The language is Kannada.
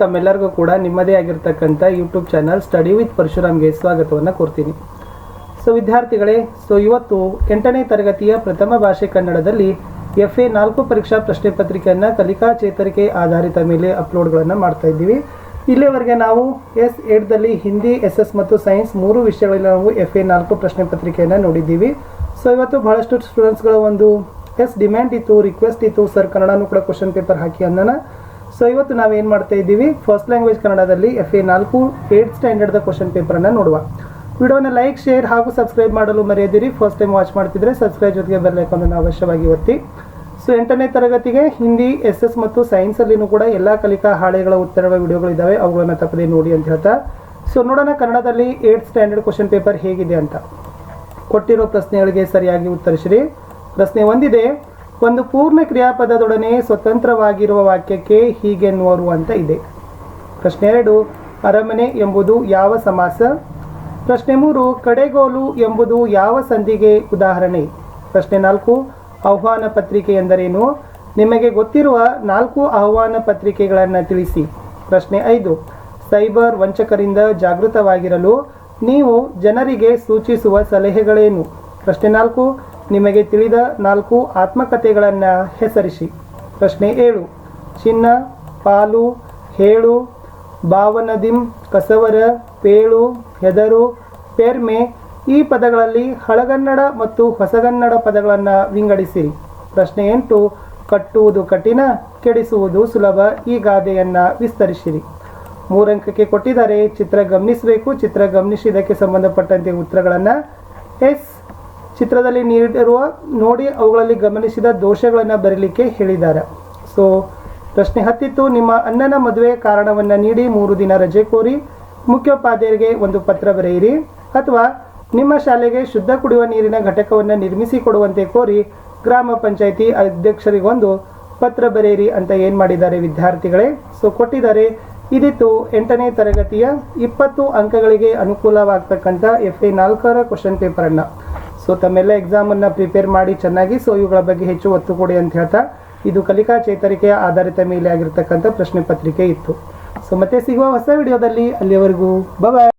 ತಮ್ಮೆಲ್ಲರಿಗೂ ಕೂಡ ನಿಮ್ಮದೇ ಆಗಿರ್ತಕ್ಕಂಥ ಯೂಟ್ಯೂಬ್ ಚಾನಲ್ ಸ್ಟಡಿ ವಿತ್ ಪರಶುರಾಮ್ಗೆ ಸ್ವಾಗತವನ್ನು ಕೋರ್ತೀನಿ. ಸೊ ವಿದ್ಯಾರ್ಥಿಗಳೇ ಸೊ ಇವತ್ತು ಎಂಟನೇ ತರಗತಿಯ ಪ್ರಥಮ ಭಾಷೆ ಕನ್ನಡದಲ್ಲಿ ಎಫ್ ಎ ನಾಲ್ಕು ಪರೀಕ್ಷಾ ಪ್ರಶ್ನೆ ಪತ್ರಿಕೆಯನ್ನು ಕಲಿಕಾ ಚೇತರಿಕೆ ಆಧಾರಿತ ಮೇಲೆ ಅಪ್ಲೋಡ್ಗಳನ್ನು ಮಾಡ್ತಾ ಇದ್ದೀವಿ. ಇಲ್ಲಿಯವರೆಗೆ ನಾವು ಎಸ್ ಏಟ್ದಲ್ಲಿ ಹಿಂದಿ, ಎಸ್ ಎಸ್ ಮತ್ತು ಸೈನ್ಸ್ ಮೂರು ವಿಷಯಗಳಲ್ಲಿ ನಾವು ಎಫ್ ಎ ನಾಲ್ಕು ಪ್ರಶ್ನೆ ಪತ್ರಿಕೆಯನ್ನು ನೋಡಿದ್ದೀವಿ. ಸೊ ಇವತ್ತು ಬಹಳಷ್ಟು ಸ್ಟೂಡೆಂಟ್ಸ್ಗಳ ಒಂದು, ಎಸ್, ಡಿಮ್ಯಾಂಡ್ ಇತ್ತು, ರಿಕ್ವೆಸ್ಟ್ ಇತ್ತು, ಸರ್ ಕನ್ನಡನೂ ಕೂಡ ಕ್ವಶನ್ ಪೇಪರ್ ಹಾಕಿ ಅನ್ನೋಣ. ಸೊ ಇವತ್ತು ನಾವು ಏನು ಮಾಡ್ತಾ ಇದ್ದೀವಿ? ಫಸ್ಟ್ ಲ್ಯಾಂಗ್ವೇಜ್ ಕನ್ನಡದಲ್ಲಿ ಎಫ್ ಎ ನಾಲ್ಕು ಏಟ್ ಸ್ಟ್ಯಾಂಡರ್ಡ್ದ ಕ್ವಶನ್ ಪೇಪರನ್ನು ನೋಡುವ. ವಿಡಿಯೋನ ಲೈಕ್ ಶೇರ್ ಹಾಗೂ ಸಬ್ಸ್ಕ್ರೈಬ್ ಮಾಡಲು ಮರೆಯದಿರಿ. ಫಸ್ಟ್ ಟೈಮ್ ವಾಚ್ ಮಾಡ್ತಿದ್ರೆ ಸಬ್ಸ್ಕ್ರೈಬ್ ಜೊತೆಗೆ ಬೆಲ್ ಐಕಾನನ್ನು ಅವಶ್ಯವಾಗಿ ಒತ್ತಿ. ಸೊ ಎಂಟನೇ ತರಗತಿಗೆ ಹಿಂದಿ ಎಸ್ ಎಸ್ ಮತ್ತು ಸೈನ್ಸಲ್ಲಿನೂ ಕೂಡ ಎಲ್ಲ ಕಲಿಕಾ ಹಾಳೆಗಳ ಉತ್ತರಗಳ ವಿಡಿಯೋಗಳಿದ್ದಾವೆ ಅವುಗಳನ್ನು ತಪ್ಪದೆ ನೋಡಿ ಅಂತ ಹೇಳ್ತಾ. ಸೊ ನೋಡೋಣ ಕನ್ನಡದಲ್ಲಿ ಏಟ್ ಸ್ಟ್ಯಾಂಡರ್ಡ್ ಕ್ವಶನ್ ಪೇಪರ್ ಹೇಗಿದೆ ಅಂತ. ಕೊಟ್ಟಿರೋ ಪ್ರಶ್ನೆಗಳಿಗೆ ಸರಿಯಾಗಿ ಉತ್ತರಿಸಿರಿ. ಪ್ರಶ್ನೆ ಒಂದಿದೆ. ಒಂದು ಪೂರ್ಣ ಕ್ರಿಯಾಪದದೊಡನೆ ಸ್ವತಂತ್ರವಾಗಿರುವ ವಾಕ್ಯಕ್ಕೆ ಹೀಗೆನ್ನುವರು ಅಂತ ಇದೆ. ಪ್ರಶ್ನೆ ಎರಡು, ಅರಮನೆ ಎಂಬುದು ಯಾವ ಸಮಾಸ? ಪ್ರಶ್ನೆ ಮೂರು, ಕಡೆಗೋಲು ಎಂಬುದು ಯಾವ ಸಂಧಿಗೆ ಉದಾಹರಣೆ? ಪ್ರಶ್ನೆ ನಾಲ್ಕು, ಆಹ್ವಾನ ಪತ್ರಿಕೆ ಎಂದರೇನು? ನಿಮಗೆ ಗೊತ್ತಿರುವ ನಾಲ್ಕು ಆಹ್ವಾನ ಪತ್ರಿಕೆಗಳನ್ನು ತಿಳಿಸಿ. ಪ್ರಶ್ನೆ ಐದು, ಸೈಬರ್ ವಂಚಕರಿಂದ ಜಾಗೃತವಾಗಿರಲು ನೀವು ಜನರಿಗೆ ಸೂಚಿಸುವ ಸಲಹೆಗಳೇನು? ಪ್ರಶ್ನೆ ನಾಲ್ಕು ನಿಮಗೆ ತಿಳಿದ ನಾಲ್ಕು ಆತ್ಮಕಥೆಗಳನ್ನು ಹೆಸರಿಸಿ. ಪ್ರಶ್ನೆ ಏಳು, ಚಿನ್ನ, ಪಾಲು, ಹೇಳು, ಭಾವನದಿಂ, ಕಸವರ, ಪೇಳು, ಹೆದರು, ಪೆರ್ಮೆ ಈ ಪದಗಳಲ್ಲಿ ಹಳಗನ್ನಡ ಮತ್ತು ಹೊಸಗನ್ನಡ ಪದಗಳನ್ನು ವಿಂಗಡಿಸಿರಿ ಪ್ರಶ್ನೆ ಎಂಟು, ಕಟ್ಟುವುದು ಕಠಿಣ, ಕೆಡಿಸುವುದು ಸುಲಭ ಈ ಗಾದೆಯನ್ನು ವಿಸ್ತರಿಸಿರಿ. ಮೂರಂಕಕ್ಕೆ ಕೊಟ್ಟಿದ್ದಾರೆ ಚಿತ್ರ ಗಮನಿಸಬೇಕು, ಚಿತ್ರ ಗಮನಿಸಿದ್ದಕ್ಕೆ ಸಂಬಂಧಪಟ್ಟಂತೆ ಉತ್ತರಗಳನ್ನು ಎಸ್ ಚಿತ್ರದಲ್ಲಿ ನೀಡಿರುವ ನೋಡಿ ಅವುಗಳಲ್ಲಿ ಗಮನಿಸಿದ ದೋಷಗಳನ್ನು ಬರೀಲಿಕ್ಕೆ ಹೇಳಿದ್ದಾರೆ. ಸೊ ಪ್ರಶ್ನೆ ಹತ್ತಿತ್ತು, ನಿಮ್ಮ ಅಣ್ಣನ ಮದುವೆ ಕಾರಣವನ್ನು ನೀಡಿ ಮೂರು ದಿನ ರಜೆ ಕೋರಿ ಮುಖ್ಯೋಪಾಧ್ಯಾಯರಿಗೆ ಒಂದು ಪತ್ರ ಬರೆಯಿರಿ. ಅಥವಾ ನಿಮ್ಮ ಶಾಲೆಗೆ ಶುದ್ಧ ಕುಡಿಯುವ ನೀರಿನ ಘಟಕವನ್ನು ನಿರ್ಮಿಸಿ ಕೊಡುವಂತೆ ಕೋರಿ ಗ್ರಾಮ ಪಂಚಾಯಿತಿ ಅಧ್ಯಕ್ಷರಿಗೊಂದು ಪತ್ರ ಬರೆಯಿರಿ ಅಂತ ಏನು ಮಾಡಿದ್ದಾರೆ ವಿದ್ಯಾರ್ಥಿಗಳೇ? ಸೊ ಕೊಟ್ಟಿದ್ದಾರೆ. ಇದಿತ್ತು ಎಂಟನೇ ತರಗತಿಯ ಇಪ್ಪತ್ತು ಅಂಕಗಳಿಗೆ ಅನುಕೂಲವಾಗ್ತಕ್ಕಂಥ ಎಫ್ ಎ ನಾಲ್ಕರ ಕ್ವಶನ್ ಪೇಪರನ್ನು ಸೊ ತಮ್ಮೆಲ್ಲ ಎಕ್ಸಾಮನ್ನು ಪ್ರಿಪೇರ್ ಮಾಡಿ ಚೆನ್ನಾಗಿ ಸೊ ಇವುಗಳ ಬಗ್ಗೆ ಹೆಚ್ಚು ಒತ್ತು ಕೊಡಿ ಅಂತ ಹೇಳ್ತಾ, ಇದು ಕಲಿಕಾ ಚೇತರಿಕೆಯ ಆಧಾರಿತ ಮೇಲೆ ಆಗಿರ್ತಕ್ಕಂಥ ಪ್ರಶ್ನೆ ಪತ್ರಿಕೆ ಇತ್ತು. ಸೊ ಮತ್ತೆ ಸಿಗುವ ಹೊಸ ವಿಡಿಯೋದಲ್ಲಿ ಅಲ್ಲಿಯವರೆಗೂ ಬಾಯ್